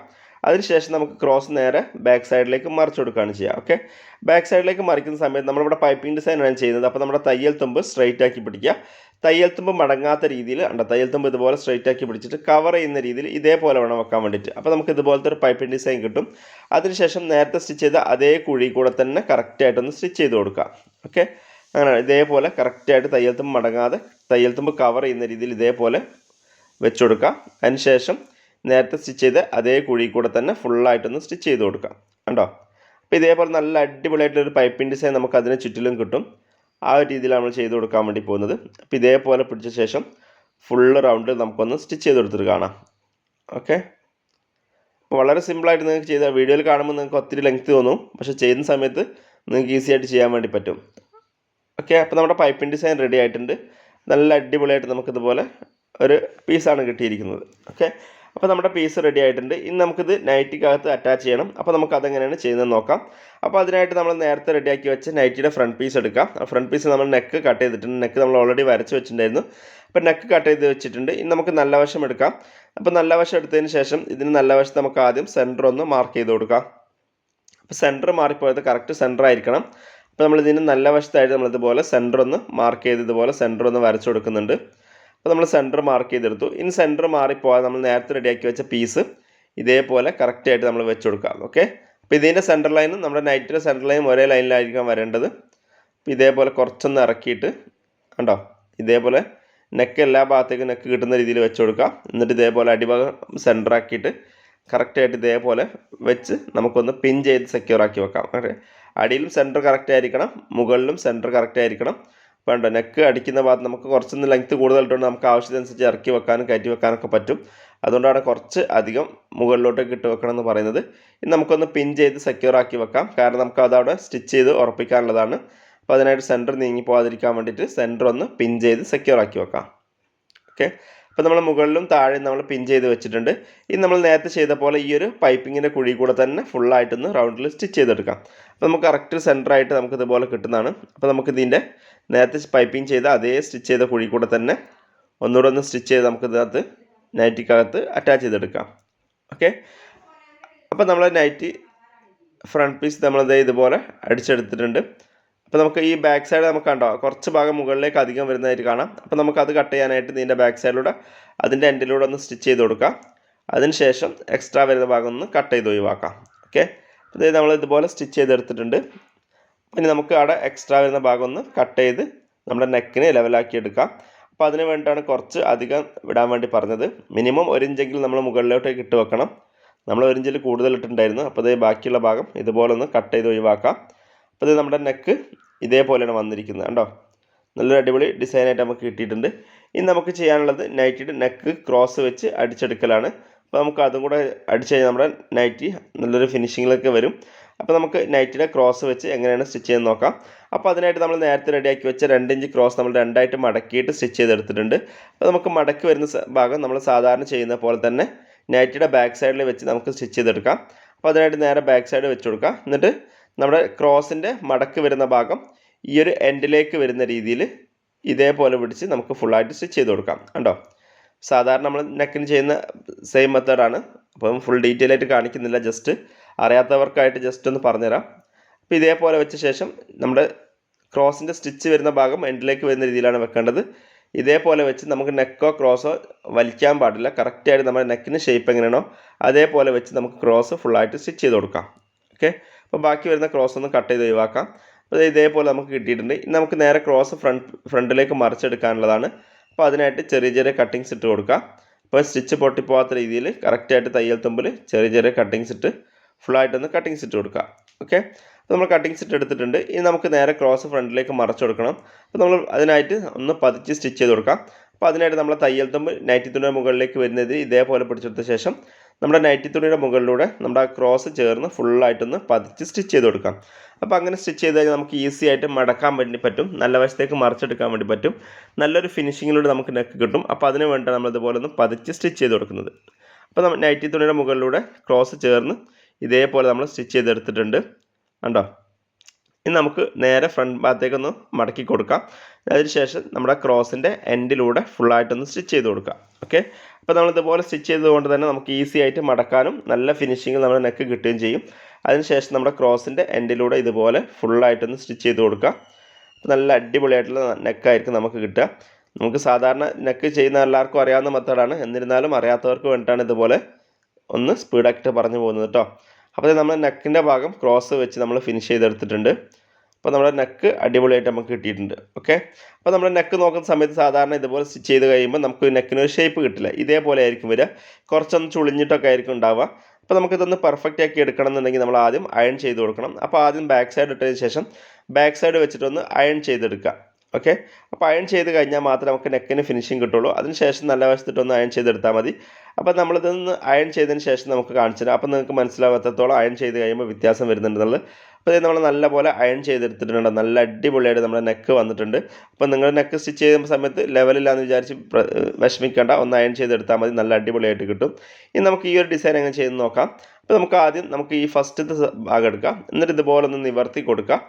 അതിനുശേഷം നമുക്ക് ക്രോസ് നേരെ ബാക്ക് സൈഡിലേക്ക് മറിച്ച് കൊടുക്കുകയാണ് ചെയ്യുക. ഓക്കെ ബാക്ക് സൈഡിലേക്ക് മറിക്കുന്ന സമയത്ത് നമ്മളിവിടെ പൈപ്പിംഗ് ഡിസൈനാണ് ചെയ്യുന്നത്. അപ്പോൾ നമ്മുടെ തയ്യൽ തുമ്പ് സ്ട്രൈറ്റ് ആക്കി പിടിക്കുക. തയ്യൽ തുമ്പ് മടങ്ങാത്ത രീതിയിൽ ഉണ്ട് തയ്യൽത്തുമ്പ് ഇതുപോലെ സ്ട്രൈറ്റ് ആക്കി പിടിച്ചിട്ട് കവർ ചെയ്യുന്ന രീതിയിൽ ഇതേപോലെ വേണം വെക്കാൻ വേണ്ടിയിട്ട്. അപ്പോൾ നമുക്ക് ഇതുപോലത്തെ ഒരു പൈപ്പിംഗ് ഡിസൈൻ കിട്ടും. അതിനുശേഷം നേരത്തെ സ്റ്റിച്ച് ചെയ്ത അതേ കുഴി കൂടെ തന്നെ കറക്റ്റായിട്ടൊന്ന് സ്റ്റിച്ച് ചെയ്ത് കൊടുക്കുക. ഓക്കെ അങ്ങനെ ഇതേപോലെ കറക്റ്റായിട്ട് തയ്യൽത്തുമ്പ് മടങ്ങാതെ തയ്യൽത്തുമ്പ് കവർ ചെയ്യുന്ന രീതിയിൽ ഇതേപോലെ വെച്ച് കൊടുക്കുക. അതിനുശേഷം നേരത്തെ സ്റ്റിച്ച് ചെയ്ത് അതേ കുഴി കൂടെ തന്നെ ഫുള്ളായിട്ടൊന്ന് സ്റ്റിച്ച് ചെയ്ത് കൊടുക്കാം കണ്ടോ? അപ്പോൾ ഇതേപോലെ നല്ല അടിപൊളിയായിട്ടുള്ളൊരു പൈപ്പിംഗ് ഡിസൈൻ നമുക്ക് അതിന് ചുറ്റിലും കിട്ടും. ആ ഒരു രീതിയിലാണ് നമ്മൾ ചെയ്ത് കൊടുക്കാൻ വേണ്ടി പോകുന്നത്. അപ്പോൾ ഇതേപോലെ പിടിച്ച ശേഷം ഫുള്ള് റൗണ്ട് നമുക്കൊന്ന് സ്റ്റിച്ച് ചെയ്ത് കൊടുത്തിട്ട് കാണാം. ഓക്കെ അപ്പോൾ വളരെ സിമ്പിളായിട്ട് നിങ്ങൾക്ക് ചെയ്ത വീഡിയോയിൽ കാണുമ്പോൾ നിങ്ങൾക്ക് ഒത്തിരി ലെങ്ത് തോന്നും. പക്ഷെ ചെയ്യുന്ന സമയത്ത് നിങ്ങൾക്ക് ഈസി ആയിട്ട് ചെയ്യാൻ വേണ്ടി പറ്റും. ഓക്കെ അപ്പോൾ നമ്മുടെ പൈപ്പിംഗ് ഡിസൈൻ റെഡി ആയിട്ടുണ്ട്. നല്ല അടിപൊളിയായിട്ട് നമുക്കിതുപോലെ ഒരു പീസാണ് കിട്ടിയിരിക്കുന്നത്. ഓക്കെ അപ്പോൾ നമ്മുടെ പീസ് റെഡി ആയിട്ടുണ്ട്. ഇനി നമുക്കിത് നൈറ്റിക്കകത്ത് അറ്റാച്ച് ചെയ്യണം. അപ്പോൾ നമുക്ക് അതെങ്ങനെയാണ് ചെയ്യുന്നത് നോക്കാം. അപ്പോൾ അതിനായിട്ട് നമ്മൾ നേരത്തെ റെഡിയാക്കി വെച്ച നൈറ്റിയുടെ ഫ്രണ്ട് പീസ് എടുക്കാം. ഫ്രണ്ട് പീസ് നമ്മൾ നെക്ക് കട്ട് ചെയ്തിട്ടുണ്ട്. നെക്ക് നമ്മൾ ഓൾറെഡി വരച്ച് വെച്ചിട്ടുണ്ടായിരുന്നു. അപ്പോൾ നെക്ക് കട്ട് ചെയ്ത് വെച്ചിട്ടുണ്ട്. ഇനി നമുക്ക് നല്ല വശം എടുക്കാം. അപ്പോൾ നല്ല വശം എടുത്തതിന് ശേഷം ഇതിന് നല്ല വശത്ത് നമുക്ക് ആദ്യം സെന്റർ ഒന്ന് മാർക്ക് ചെയ്ത് കൊടുക്കാം. അപ്പോൾ സെന്റർ മാറിപ്പോയത് കറക്റ്റ് സെന്റർ ആയിരിക്കണം. അപ്പോൾ നമ്മൾ ഇതിന് നല്ല വശത്തായിട്ട് നമ്മളിതുപോലെ സെന്റർ ഒന്ന് മാർക്ക് ചെയ്ത് ഇതുപോലെ സെന്റർ ഒന്ന് വരച്ചു കൊടുക്കുന്നുണ്ട്. അപ്പോൾ നമ്മൾ സെന്റർ മാർക്ക് ചെയ്തെടുത്തു. ഇനി സെന്റർ മാറിപ്പോയാൽ നമ്മൾ നേരത്തെ റെഡിയാക്കി വെച്ച പീസ് ഇതേപോലെ കറക്റ്റായിട്ട് നമ്മൾ വെച്ച് കൊടുക്കാം. ഓക്കെ അപ്പോൾ ഇതിന്റെ സെന്റർ ലൈനും നമ്മുടെ നൈറ്റിന്റെ സെന്റർ ലൈനും ഒരേ ലൈനിലായിരിക്കാം വരേണ്ടത്. അപ്പോൾ ഇതേപോലെ കുറച്ചൊന്ന് ഇറക്കിയിട്ട് കണ്ടോ? ഇതേപോലെ നെക്ക് എല്ലാ ഭാഗത്തേക്കും നെക്ക് കിട്ടുന്ന രീതിയിൽ വെച്ച് കൊടുക്കാം. എന്നിട്ട് ഇതേപോലെ അടിഭാഗം സെന്റർ ആക്കിയിട്ട് കറക്റ്റായിട്ട് ഇതേപോലെ വെച്ച് നമുക്കൊന്ന് പിൻ ചെയ്ത് സെക്യൂർ ആക്കി വെക്കാം. അടിയിലും സെന്റർ കറക്റ്റ് ആയിരിക്കണം മുകളിലും സെന്റർ കറക്റ്റ് ആയിരിക്കണം. വേണ്ട. നെക്ക് അടിക്കുന്ന ഭാഗത്ത് നമുക്ക് കുറച്ചൊന്ന് ലെങ്ത് കൂടുതലായിട്ടുണ്ട് നമുക്ക് ആവശ്യത്തിനനുസരിച്ച് ഇറക്കി വെക്കാനും കയറ്റി വെക്കാനൊക്കെ പറ്റും. അതുകൊണ്ടാണ് കുറച്ച് അധികം മുകളിലോട്ടേക്ക് ഇട്ട് വെക്കണം എന്ന് പറയുന്നത്. ഇനി നമുക്കൊന്ന് പിൻ ചെയ്ത് സെക്യൂർ ആക്കി വെക്കാം. കാരണം നമുക്ക് അതവിടെ സ്റ്റിച്ച് ചെയ്ത് ഉറപ്പിക്കാനുള്ളതാണ്. അപ്പോൾ അതിനായിട്ട് സെന്റർ നീങ്ങി പോകാതിരിക്കാൻ വേണ്ടിയിട്ട് സെന്റർ ഒന്ന് പിൻ ചെയ്ത് സെക്യൂർ ആക്കി വെക്കാം. ഓക്കെ അപ്പോൾ നമ്മൾ മുകളിലും താഴെയും നമ്മൾ പിൻ ചെയ്ത് വെച്ചിട്ടുണ്ട്. ഇനി നമ്മൾ നേരത്തെ ചെയ്ത പോലെ ഈ ഒരു പൈപ്പിങ്ങിന്റെ കുഴി കൂടെ തന്നെ ഫുള്ളായിട്ടൊന്ന് റൗണ്ടിൽ സ്റ്റിച്ച് ചെയ്തെടുക്കാം. അപ്പോൾ നമുക്ക് കറക്റ്റ് സെന്ററായിട്ട് നമുക്ക് ഇതുപോലെ കിട്ടുന്നതാണ്. അപ്പോൾ നമുക്ക് ഇതിന്റെ നേരത്തെ പൈപ്പിംഗ് ചെയ്ത അതേ സ്റ്റിച്ച് ചെയ്ത കുഴി കൂടെ തന്നെ ഒന്നുകൂടെ ഒന്ന് സ്റ്റിച്ച് ചെയ്ത് നമുക്ക് ഇതിനകത്ത് നൈറ്റിക്കകത്ത് അറ്റാച്ച് ചെയ്തെടുക്കാം. ഓക്കെ അപ്പോൾ നമ്മൾ നൈറ്റി ഫ്രണ്ട് പീസ് നമ്മളിത് ഇതുപോലെ അടിച്ചെടുത്തിട്ടുണ്ട്. അപ്പോൾ നമുക്ക് ഈ ബാക്ക് സൈഡ് നമുക്ക് കണ്ടോ? കുറച്ച് ഭാഗം മുകളിലേക്ക് അധികം വരുന്നതായിട്ട് കാണാം. അപ്പോൾ നമുക്ക് അത് കട്ട് ചെയ്യാനായിട്ട് ഇതിന്റെ ബാക്ക് സൈഡിലൂടെ അതിന്റെ എൻഡിലൂടെ ഒന്ന് സ്റ്റിച്ച് ചെയ്ത് കൊടുക്കാം. അതിനുശേഷം എക്സ്ട്രാ വരുന്ന ഭാഗം ഒന്ന് കട്ട് ചെയ്ത് ഒഴിവാക്കാം. ഓക്കെ ഇത് നമ്മൾ ഇതുപോലെ സ്റ്റിച്ച് ചെയ്തെടുത്തിട്ടുണ്ട്. ഇനി നമുക്ക് അവിടെ എക്സ്ട്രാ വരുന്ന ഭാഗം ഒന്ന് കട്ട് ചെയ്ത് നമ്മുടെ നെക്കിന് ലെവലാക്കി എടുക്കാം. അപ്പോൾ അതിന് വേണ്ടിയിട്ടാണ് കുറച്ച് അധികം വിടാൻ വേണ്ടി പറഞ്ഞത്. മിനിമം ഒരു ഇഞ്ചെങ്കിലും നമ്മൾ മുകളിലോട്ടേക്ക് ഇട്ട് വെക്കണം. നമ്മൾ ഒരു ഇഞ്ചിൽ കൂടുതൽ ഇട്ടിട്ടുണ്ടായിരുന്നു. അപ്പോൾ ഇത് ബാക്കിയുള്ള ഭാഗം ഇതുപോലെ ഒന്ന് കട്ട് ചെയ്ത് ഒഴിവാക്കാം. അപ്പോൾ ഇത് നമ്മുടെ നെക്ക് ഇതേപോലെയാണ് വന്നിരിക്കുന്നത് കണ്ടോ? നല്ലൊരു അടിപൊളി ഡിസൈനായിട്ട് നമുക്ക് കിട്ടിയിട്ടുണ്ട്. ഇനി നമുക്ക് ചെയ്യാനുള്ളത് നൈറ്റിയുടെ നെക്ക് ക്രോസ് വെച്ച് അടിച്ചെടുക്കലാണ്. അപ്പോൾ നമുക്ക് അതും കൂടെ അടിച്ച് കഴിഞ്ഞാൽ നമ്മുടെ നൈറ്റി നല്ലൊരു ഫിനിഷിങ്ങിലൊക്കെ വരും. അപ്പോൾ നമുക്ക് നൈറ്റിന്റെ ക്രോസ് വെച്ച് എങ്ങനെയാണ് സ്റ്റിച്ച് ചെയ്യാൻ നോക്കാം. അപ്പോൾ അതിനായിട്ട് നമ്മൾ നേരത്തെ റെഡിയാക്കി വെച്ച രണ്ട് ഇഞ്ച് ക്രോസ് നമ്മൾ രണ്ടായിട്ട് മടക്കിയിട്ട് സ്റ്റിച്ച് ചെയ്തെടുത്തിട്ടുണ്ട്. അപ്പോൾ നമുക്ക് മടക്കി വരുന്ന ഭാഗം നമ്മൾ സാധാരണ ചെയ്യുന്ന പോലെ തന്നെ നൈറ്റിയുടെ ബാക്ക് സൈഡിൽ വെച്ച് നമുക്ക് സ്റ്റിച്ച് ചെയ്തെടുക്കാം. അപ്പോൾ അതിനായിട്ട് നേരെ ബാക്ക് സൈഡ് വെച്ച് കൊടുക്കാം. എന്നിട്ട് നമ്മുടെ ക്രോസിന്റെ മടക്ക് വരുന്ന ഭാഗം ഈ ഒരു എൻഡിലേക്ക് വരുന്ന രീതിയിൽ ഇതേപോലെ പിടിച്ച് നമുക്ക് ഫുള്ളായിട്ട് സ്റ്റിച്ച് ചെയ്ത് കൊടുക്കാം. കണ്ടോ? സാധാരണ നമ്മൾ നെക്കിന് ചെയ്യുന്ന സെയിം മെത്തേഡാണ് അപ്പം ഫുൾ ഡീറ്റെയിൽ ആയിട്ട് കാണിക്കുന്നില്ല ജസ്റ്റ് അറിയാത്തവർക്കായിട്ട് ജസ്റ്റ് ഒന്ന് പറഞ്ഞുതരാം. അപ്പോൾ ഇതേപോലെ വെച്ച ശേഷം നമ്മുടെ ക്രോസിന്റെ സ്റ്റിച്ച് വരുന്ന ഭാഗം എൻഡിലേക്ക് വരുന്ന രീതിയിലാണ് വെക്കേണ്ടത്. ഇതേപോലെ വെച്ച് നമുക്ക് നെക്കോ ക്രോസോ വലിക്കാൻ പാടില്ല. കറക്റ്റായിട്ട് നമ്മുടെ നെക്കിന് ഷേപ്പ് എങ്ങനെയാണോ അതേപോലെ വെച്ച് നമുക്ക് ക്രോസ് ഫുള്ളായിട്ട് സ്റ്റിച്ച് ചെയ്ത് കൊടുക്കാം. ഓക്കെ അപ്പോൾ ബാക്കി വരുന്ന ക്രോസ് ഒന്ന് കട്ട് ചെയ്ത് ഒഴിവാക്കാം. അപ്പോൾ ഇതേപോലെ നമുക്ക് കിട്ടിയിട്ടുണ്ട്. ഇനി നമുക്ക് നേരെ ക്രോസ് ഫ്രണ്ട് ഫ്രണ്ടിലേക്ക് മറിച്ചെടുക്കാനുള്ളതാണ്. അപ്പോൾ അതിനായിട്ട് ചെറിയ ചെറിയ കട്ടിങ്സ് ഇട്ട് കൊടുക്കാം. അപ്പോൾ സ്റ്റിച്ച് പൊട്ടിപ്പോകാത്ത രീതിയിൽ കറക്റ്റായിട്ട് തയ്യൽ തുമ്പിൽ ചെറിയ ചെറിയ കട്ടിങ്സ് ഇട്ട് ഫുള്ളായിട്ടൊന്ന് കട്ടിങ്സ് ഇട്ട് കൊടുക്കുക. ഓക്കെ അപ്പോൾ നമ്മൾ കട്ടിങ്സ് ഇട്ട് എടുത്തിട്ടുണ്ട്. ഇനി നമുക്ക് നേരെ ക്രോസ് ഫ്രണ്ടിലേക്ക് മറച്ചു കൊടുക്കണം. അപ്പോൾ നമ്മൾ അതിനായിട്ട് ഒന്ന് പതിച്ച് സ്റ്റിച്ച് ചെയ്ത് കൊടുക്കാം. അപ്പോൾ അതിനായിട്ട് നമ്മൾ തയ്യൽ തുമ്പ് നൈറ്റി തുണിയുടെ മുകളിലേക്ക് വരുന്നത് ഇതേപോലെ പിടിച്ചെടുത്ത ശേഷം നമ്മുടെ നൈറ്റി തുണിയുടെ മുകളിലൂടെ നമ്മുടെ ആ ക്രോസ് ചേർന്ന് ഫുള്ളായിട്ടൊന്ന് പതിച്ച് സ്റ്റിച്ച് ചെയ്ത് കൊടുക്കാം. അപ്പോൾ അങ്ങനെ സ്റ്റിച്ച് ചെയ്ത് കഴിഞ്ഞാൽ നമുക്ക് ഈസി ആയിട്ട് മടക്കാൻ വേണ്ടി പറ്റും. നല്ല വശത്തേക്ക് മറിച്ചെടുക്കാൻ വേണ്ടി പറ്റും. നല്ലൊരു ഫിനിഷിങ്ങിലൂടെ നമുക്ക് നെക്ക് കിട്ടും. അപ്പോൾ അതിന് വേണ്ടിയാണ് നമ്മൾ ഇതുപോലെ ഒന്ന് പതിച്ച് സ്റ്റിച്ച് ചെയ്ത് കൊടുക്കുന്നത്. അപ്പോൾ നമ്മൾ നൈറ്റി തുണിയുടെ മുകളിലൂടെ ക്രോസ് ചേർന്ന് ഇതേപോലെ നമ്മൾ സ്റ്റിച്ച് ചെയ്തെടുത്തിട്ടുണ്ട്. കണ്ടോ? ഇനി നമുക്ക് നേരെ ഫ്രണ്ട് ഭാഗത്തേക്കൊന്ന് മടക്കി കൊടുക്കാം. അതിനുശേഷം നമ്മുടെ ക്രോസിന്റെ എൻഡിലൂടെ ഫുള്ളായിട്ടൊന്ന് സ്റ്റിച്ച് ചെയ്ത് കൊടുക്കാം. ഓക്കെ അപ്പോൾ നമ്മൾ ഇതുപോലെ സ്റ്റിച്ച് ചെയ്തുകൊണ്ട് തന്നെ നമുക്ക് ഈസി ആയിട്ട് മടക്കാനും നല്ല ഫിനിഷിങ് നമ്മുടെ നെക്ക് കിട്ടുകയും ചെയ്യും. അതിനുശേഷം നമ്മുടെ ക്രോസിന്റെ എൻഡിലൂടെ ഇതുപോലെ ഫുള്ളായിട്ടൊന്ന് സ്റ്റിച്ച് ചെയ്ത് കൊടുക്കുക നല്ല അടിപൊളിയായിട്ടുള്ള നെക്കായിരിക്കും നമുക്ക് കിട്ടുക. നമുക്ക് സാധാരണ നെക്ക് ചെയ്യുന്ന എല്ലാവർക്കും അറിയാവുന്ന മെത്തേഡാണ്. എന്നിരുന്നാലും അറിയാത്തവർക്ക് വേണ്ടിയിട്ടാണ് ഇതുപോലെ ഒന്ന് സ്പീഡാക്കിയിട്ട് പറഞ്ഞു പോകുന്നത് കേട്ടോ അപ്പോൾ നമ്മൾ നെക്കിന്റെ ഭാഗം ക്രോസ് വെച്ച് നമ്മൾ ഫിനിഷ് ചെയ്തെടുത്തിട്ടുണ്ട്. അപ്പോൾ നമ്മുടെ നെക്ക് അടിപൊളിയായിട്ട് നമുക്ക് കിട്ടിയിട്ടുണ്ട്. ഓക്കെ അപ്പോൾ നമ്മുടെ നെക്ക് നോക്കുന്ന സമയത്ത് സാധാരണ ഇതുപോലെ സ്റ്റിച്ച് ചെയ്ത് കഴിയുമ്പോൾ നമുക്ക് നെക്കിന് ഒരു ഷേപ്പ് കിട്ടില്ല. ഇതേപോലെ ആയിരിക്കും വരിക. കുറച്ചൊന്ന് ചുളിഞ്ഞിട്ടൊക്കെ ആയിരിക്കും ഉണ്ടാവുക. അപ്പോൾ നമുക്കിതൊന്ന് പെർഫെക്റ്റ് ആക്കി എടുക്കണം എന്നുണ്ടെങ്കിൽ നമ്മൾ ആദ്യം അയൺ ചെയ്ത് കൊടുക്കണം. അപ്പോൾ ആദ്യം ബാക്ക് സൈഡ് ഇട്ടതിന് ശേഷം ബാക്ക് സൈഡ് വെച്ചിട്ടൊന്ന് അയൺ ചെയ്തെടുക്കുക. ഓക്കെ അപ്പോൾ അയൺ ചെയ്ത് കഴിഞ്ഞാൽ മാത്രമേ നമുക്ക് നെക്കിന് ഫിനിഷിങ് കിട്ടുള്ളൂ. അതിനുശേഷം നല്ല വശത്തിട്ടൊന്ന് അയൺ ചെയ്തെടുത്താൽ മതി. അപ്പോൾ നമ്മളിതൊന്ന് അയൺ ചെയ്തതിന് ശേഷം നമുക്ക് കാണിച്ചു തരാം. അപ്പോൾ നിങ്ങൾക്ക് മനസ്സിലാവാത്തത്തോളം അയൺ ചെയ്ത് കഴിയുമ്പോൾ വ്യത്യാസം വരുന്നുണ്ടെന്നുള്ളത്. അപ്പോൾ ഇത് നമ്മൾ നല്ലപോലെ അയൺ ചെയ്തെടുത്തിട്ടുണ്ട്. നല്ല അടിപൊളിയായിട്ട് നമ്മുടെ നെക്ക് വന്നിട്ടുണ്ട്. അപ്പോൾ നിങ്ങൾ നെക്ക് സ്റ്റിച്ച് ചെയ്യുന്ന സമയത്ത് ലെവലില്ലാന്ന് വിചാരിച്ച് വിഷമിക്കേണ്ട. ഒന്ന് അയൺ ചെയ്തെടുത്താൽ മതി. നല്ല അടിപൊളിയായിട്ട് കിട്ടും. ഇനി നമുക്ക് ഈ ഒരു ഡിസൈൻ എങ്ങനെ ചെയ്ത് നോക്കാം. അപ്പോൾ നമുക്ക് ആദ്യം നമുക്ക് ഈ ഫസ്റ്റത്തെ ഭാഗം എടുക്കാം. എന്നിട്ട് ഇതുപോലെ ഒന്ന് നിവർത്തി കൊടുക്കാം.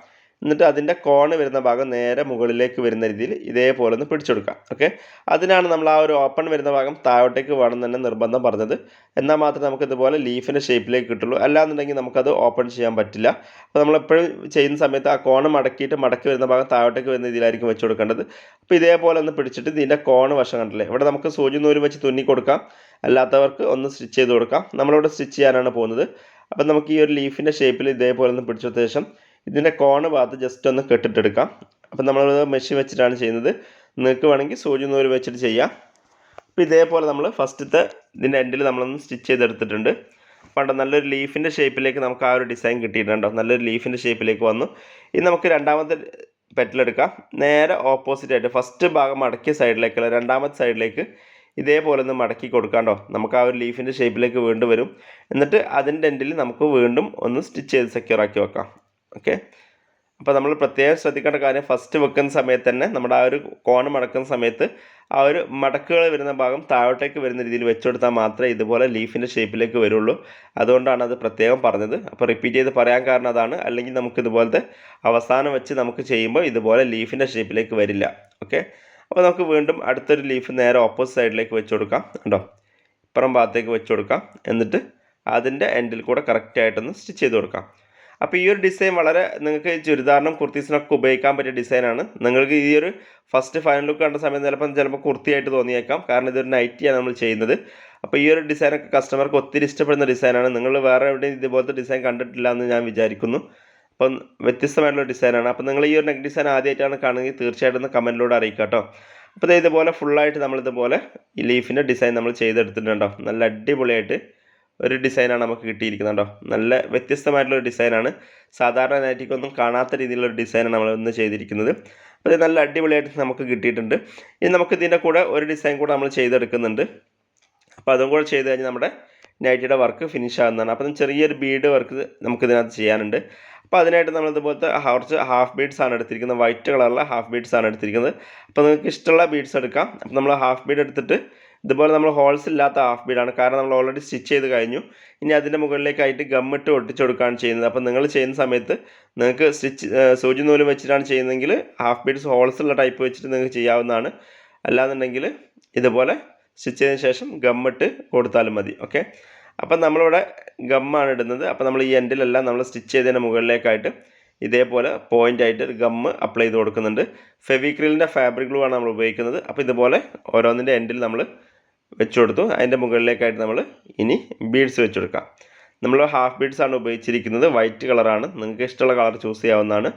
എന്നിട്ട് അതിന്റെ കോണ് വരുന്ന ഭാഗം നേരെ മുകളിലേക്ക് വരുന്ന രീതിയിൽ ഇതേപോലെ ഒന്ന് പിടിച്ചെടുക്കാം ഓക്കെ അതിനാണ് നമ്മൾ ആ ഒരു ഓപ്പൺ വരുന്ന ഭാഗം താഴോട്ടേക്ക് വേണം തന്നെ നിർബന്ധം പറഞ്ഞത്. എന്നാൽ മാത്രമേ നമുക്ക് ഇതുപോലെ ലീഫിന്റെ ഷേപ്പിലേക്ക് കിട്ടുള്ളൂ. അല്ലാന്നുണ്ടെങ്കിൽ നമുക്കത് ഓപ്പൺ ചെയ്യാൻ പറ്റില്ല. അപ്പോൾ നമ്മളെപ്പോഴും ചെയ്യുന്ന സമയത്ത് ആ കോണ് മടക്കിയിട്ട് മടക്കി വരുന്ന ഭാഗം താഴോട്ടേക്ക് വരുന്ന രീതിയിലായിരിക്കും വെച്ച് കൊടുക്കേണ്ടത്. അപ്പോൾ ഇതേപോലെ ഒന്ന് പിടിച്ചിട്ട് ഇതിന്റെ കോണ് വശം കണ്ടല്ലേ? ഇവിടെ നമുക്ക് സൂചി നൂൽ വെച്ച് തുന്നി കൊടുക്കാം. അല്ലാത്തവർക്ക് ഒന്ന് സ്റ്റിച്ച് ചെയ്ത് കൊടുക്കാം. നമ്മളിവിടെ സ്റ്റിച്ച് ചെയ്യാനാണ് പോകുന്നത്. അപ്പം നമുക്ക് ഈ ഒരു ലീഫിന്റെ ഷേപ്പിൽ ഇതേപോലെ ഒന്ന് പിടിച്ചെടുത്ത ശേഷം ഇതിന്റെ കോണ് ഭാഗത്ത് ജസ്റ്റ് ഒന്ന് കെട്ടിട്ടെടുക്കാം അപ്പം നമ്മൾ മെഷീൻ വെച്ചിട്ടാണ് ചെയ്യുന്നത്. നിങ്ങൾക്ക് വേണമെങ്കിൽ സൂചി നൂൽ വെച്ചിട്ട് ചെയ്യാം. അപ്പോൾ ഇതേപോലെ നമ്മൾ ഫസ്റ്റത്തെ ഇതിന്റെ എൻഡിൽ നമ്മളൊന്ന് സ്റ്റിച്ച് ചെയ്തെടുത്തിട്ടുണ്ട്. പണ്ട് നല്ലൊരു ലീഫിന്റെ ഷേപ്പിലേക്ക് നമുക്ക് ആ ഒരു ഡിസൈൻ കിട്ടിയിട്ടുണ്ടോ നല്ലൊരു ലീഫിന്റെ ഷേപ്പിലേക്ക് വന്നു. ഇനി നമുക്ക് രണ്ടാമത്തെ പെറ്റിലെടുക്കാം നേരെ ഓപ്പോസിറ്റ് ആയിട്ട് ഫസ്റ്റ് ഭാഗം മടക്കിയ സൈഡിലേക്കുള്ള രണ്ടാമത്തെ സൈഡിലേക്ക് ഇതേപോലെ ഒന്ന് മടക്കി കൊടുക്കാണ്ടോ നമുക്ക് ആ ഒരു ലീഫിന്റെ ഷേപ്പിലേക്ക് വീണ്ടും വരും. എന്നിട്ട് അതിന്റെ എൻഡിൽ നമുക്ക് വീണ്ടും ഒന്ന് സ്റ്റിച്ച് ചെയ്ത് സെക്യൂർ ആക്കി വെക്കാം. ഓക്കെ? അപ്പോൾ നമ്മൾ പ്രത്യേകം ശ്രദ്ധിക്കേണ്ട കാര്യം ഫസ്റ്റ് വെക്കുന്ന സമയത്ത് തന്നെ നമ്മുടെ ആ ഒരു കോണ് മടക്കുന്ന സമയത്ത് ആ ഒരു മടക്കുകൾ വരുന്ന ഭാഗം താഴോട്ടേക്ക് വരുന്ന രീതിയിൽ വെച്ചുകൊടുത്താൽ മാത്രമേ ഇതുപോലെ ലീഫിന്റെ ഷേപ്പിലേക്ക് വരുള്ളൂ. അതുകൊണ്ടാണ് അത് പ്രത്യേകം പറഞ്ഞത്. അപ്പോൾ റിപ്പീറ്റ് ചെയ്ത് പറയാൻ കാരണം അതാണ്. അല്ലെങ്കിൽ നമുക്ക് ഇതുപോലത്തെ അവസാനം വെച്ച് നമുക്ക് ചെയ്യുമ്പോൾ ഇതുപോലെ ലീഫിന്റെ ഷേപ്പിലേക്ക് വരില്ല. ഓക്കെ? അപ്പോൾ നമുക്ക് വീണ്ടും അടുത്തൊരു ലീഫ് നേരെ ഓപ്പോസിറ്റ് സൈഡിലേക്ക് വെച്ച് കൊടുക്കാം. കണ്ടോ? ഇപ്പുറം ഭാഗത്തേക്ക് വെച്ച് കൊടുക്കാം. എന്നിട്ട് അതിന്റെ എൻഡിൽ കൂടെ കറക്റ്റായിട്ടൊന്ന് സ്റ്റിച്ച് ചെയ്ത് കൊടുക്കാം. അപ്പോൾ ഈ ഒരു ഡിസൈൻ വളരെ നിങ്ങൾക്ക് ചുരിദാറിനും കുർത്തീസിനൊക്കെ ഉപയോഗിക്കാൻ പറ്റിയ ഡിസൈനാണ് നിങ്ങൾക്ക് ഈ ഒരു ഫസ്റ്റ് ഫൈനൽ ലുക്ക് കണ്ട സമയത്ത് ചിലപ്പം ചിലപ്പോൾ കുർത്തിയായിട്ട് തോന്നിയേക്കാം. കാരണം ഇതൊരു നൈറ്റിയാണ് നമ്മൾ ചെയ്യുന്നത്. അപ്പോൾ ഈ ഒരു ഡിസൈനൊക്കെ കസ്റ്റമർക്ക് ഒത്തിരി ഇഷ്ടപ്പെടുന്ന ഡിസൈനാണ് നിങ്ങൾ വേറെ എവിടെയും ഇതുപോലത്തെ ഡിസൈൻ കണ്ടിട്ടില്ല എന്ന് ഞാൻ വിചാരിക്കുന്നു. അപ്പം വ്യത്യസ്തമായിട്ടുള്ള ഡിസൈനാണ് അപ്പോൾ നിങ്ങൾ ഈ ഒരു നെക്ക് ഡിസൈൻ ആദ്യമായിട്ടാണ് കാണുന്നത്. തീർച്ചയായിട്ടും ഒന്ന് കമന്റിലൂടെ അറിയിക്കുക കേട്ടോ. അപ്പോൾ ഇതേപോലെ ഫുള്ളായിട്ട് നമ്മളിതുപോലെ ഈ ലീഫിന്റെ ഡിസൈൻ നമ്മൾ ചെയ്തെടുത്തിട്ടുണ്ടോ നല്ല അടിപൊളിയായിട്ട് ഒരു ഡിസൈനാണ് നമുക്ക് കിട്ടിയിരിക്കുന്നത് കേട്ടോ നല്ല വ്യത്യസ്തമായിട്ടുള്ള ഡിസൈനാണ് സാധാരണ നൈറ്റിക്കൊന്നും കാണാത്ത രീതിയിലുള്ള ഒരു ഡിസൈനാണ് നമ്മൾ ഇന്ന് ചെയ്തിരിക്കുന്നത്. അപ്പോൾ ഇത് നല്ല അടിപൊളിയായിട്ട് നമുക്ക് കിട്ടിയിട്ടുണ്ട്. ഇനി നമുക്ക് ഇതിന്റെ കൂടെ ഒരു ഡിസൈൻ കൂടെ നമ്മൾ ചെയ്തെടുക്കുന്നുണ്ട്. അപ്പോൾ അതും കൂടെ ചെയ്ത് കഴിഞ്ഞാൽ നമ്മുടെ നൈറ്റിയുടെ വർക്ക് ഫിനിഷ് ആകുന്നതാണ് അപ്പം ചെറിയൊരു ബീഡ് വർക്ക് നമുക്ക് ഇതിനകത്ത് ചെയ്യാനുണ്ട്. അപ്പോൾ അതിനായിട്ട് നമ്മൾ ഇതുപോലത്തെ കുറച്ച് ഹാഫ് ബീഡ്സ് ആണ് എടുത്തിരിക്കുന്നത്. വൈറ്റ് കളറുള്ള ഹാഫ് ബീഡ്സ് ആണ് എടുത്തിരിക്കുന്നത്. അപ്പോൾ നിങ്ങൾക്ക് ഇഷ്ടമുള്ള ബീഡ്സ് എടുക്കാം. അപ്പോൾ നമ്മൾ ഹാഫ് ബീഡ് എടുത്തിട്ട് ഇതുപോലെ നമ്മൾ ഹോൾസ് ഇല്ലാത്ത ഹാഫ് ബീഡാണ് കാരണം നമ്മൾ ഓൾറെഡി സ്റ്റിച്ച് ചെയ്ത് കഴിഞ്ഞു. ഇനി അതിന്റെ മുകളിലേക്കായിട്ട് ഗമ്മിട്ട് ഒട്ടിച്ച് കൊടുക്കുകയാണ് ചെയ്യുന്നത്. അപ്പോൾ നിങ്ങൾ ചെയ്യുന്ന സമയത്ത് നിങ്ങൾക്ക് സ്റ്റിച്ച് സൂചി നൂൽ വെച്ചിട്ടാണ് ചെയ്യുന്നതെങ്കിൽ ഹാഫ് ബീഡ്സ് ഹോൾസ് ഉള്ള ടൈപ്പ് വെച്ചിട്ട് നിങ്ങൾക്ക് ചെയ്യാവുന്നതാണ്. അല്ലാന്നുണ്ടെങ്കിൽ ഇതുപോലെ സ്റ്റിച്ച് ചെയ്തതിന് ശേഷം ഗമ്മിട്ട് കൊടുത്താലും മതി. ഓക്കെ അപ്പം നമ്മളിവിടെ ഗമ്മാണ് ഇടുന്നത്. അപ്പം നമ്മൾ ഈ എൻഡിലെല്ലാം നമ്മൾ സ്റ്റിച്ച് ചെയ്തതിന്റെ മുകളിലേക്കായിട്ട് ഇതേപോലെ പോയിന്റ് ആയിട്ട് ഗമ്മ് അപ്ലൈ ചെയ്ത് കൊടുക്കുന്നുണ്ട്. ഫെവിക്രിലിന്റെ ഫാബ്രിക് ഗ്ലൂ ആണ് നമ്മൾ ഉപയോഗിക്കുന്നത്. അപ്പോൾ ഇതുപോലെ ഓരോന്നിന്റെ എൻഡിൽ നമ്മൾ വെച്ച് കൊടുത്തു അതിന്റെ മുകളിലേക്കായിട്ട് നമ്മൾ ഇനി ബീഡ്സ് വെച്ച് കൊടുക്കാം നമ്മൾ ഹാഫ് ബീഡ്സ് ആണ് ഉപയോഗിച്ചിരിക്കുന്നത്. വൈറ്റ് കളറാണ് നിങ്ങൾക്ക് ഇഷ്ടമുള്ള കളർ ചൂസ് ചെയ്യാവുന്നതാണ്.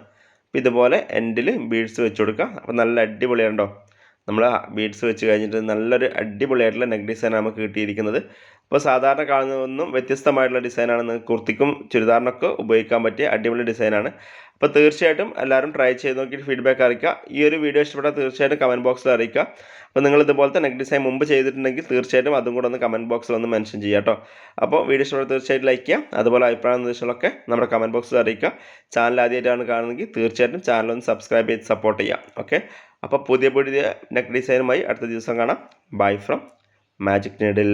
അപ്പോൾ ഇതുപോലെ എൻഡിൽ ബീഡ്സ് വെച്ച് കൊടുക്കുക അപ്പോൾ നല്ല അടിപൊളിയാണ്ടോ നമ്മൾ ബീഡ്സ് വെച്ച് കഴിഞ്ഞിട്ട് നല്ലൊരു അടിപൊളിയായിട്ടുള്ള നെക്ക് ഡിസൈൻ നമുക്ക് കിട്ടിയിരിക്കുന്നത്. അപ്പോൾ സാധാരണ കാണുന്നതൊന്നും വ്യത്യസ്തമായിട്ടുള്ള ഡിസൈനാണ് നിങ്ങൾക്ക് കുർത്തിക്കും ചുരിദാറിനൊക്കെ ഉപയോഗിക്കാൻ പറ്റിയ അടിപൊളി ഡിസൈനാണ് അപ്പോൾ തീർച്ചയായിട്ടും എല്ലാവരും ട്രൈ ചെയ്ത് നോക്കിയിട്ട് ഫീഡ്ബാക്ക് അറിയിക്കുക. ഈ ഒരു വീഡിയോ ഇഷ്ടപ്പെട്ടാൽ തീർച്ചയായിട്ടും കമന്റ് ബോക്സിൽ അറിയിക്കുക. അപ്പോൾ നിങ്ങൾ ഇതുപോലത്തെ നെക്ക് ഡിസൈൻ മുമ്പ് ചെയ്തിട്ടുണ്ടെങ്കിൽ തീർച്ചയായിട്ടും അതും കൂടെ ഒന്ന് കമന്റ് ബോക്സിൽ ഒന്ന് മെൻഷൻ ചെയ്യുക കേട്ടോ. അപ്പോൾ വീഡിയോ ഇഷ്ടപ്പെട്ട തീർച്ചയായിട്ടും ലൈക്ക് ചെയ്യുക. അതുപോലെ അഭിപ്രായ നിർദ്ദേശങ്ങളൊക്കെ നമ്മുടെ കമന്റ് ബോക്സിൽ അറിയിക്കുക. ചാനൽ ആദ്യമായിട്ടാണ് കാണുന്നതെങ്കിൽ തീർച്ചയായിട്ടും ചാനൽ ഒന്ന് സബ്സ്ക്രൈബ് ചെയ്ത് സപ്പോർട്ട് ചെയ്യാം ഓക്കെ അപ്പോൾ പുതിയ പുതിയ നെക്ക് ഡിസൈനുമായി അടുത്ത ദിവസം കാണാം. Bye from magic needle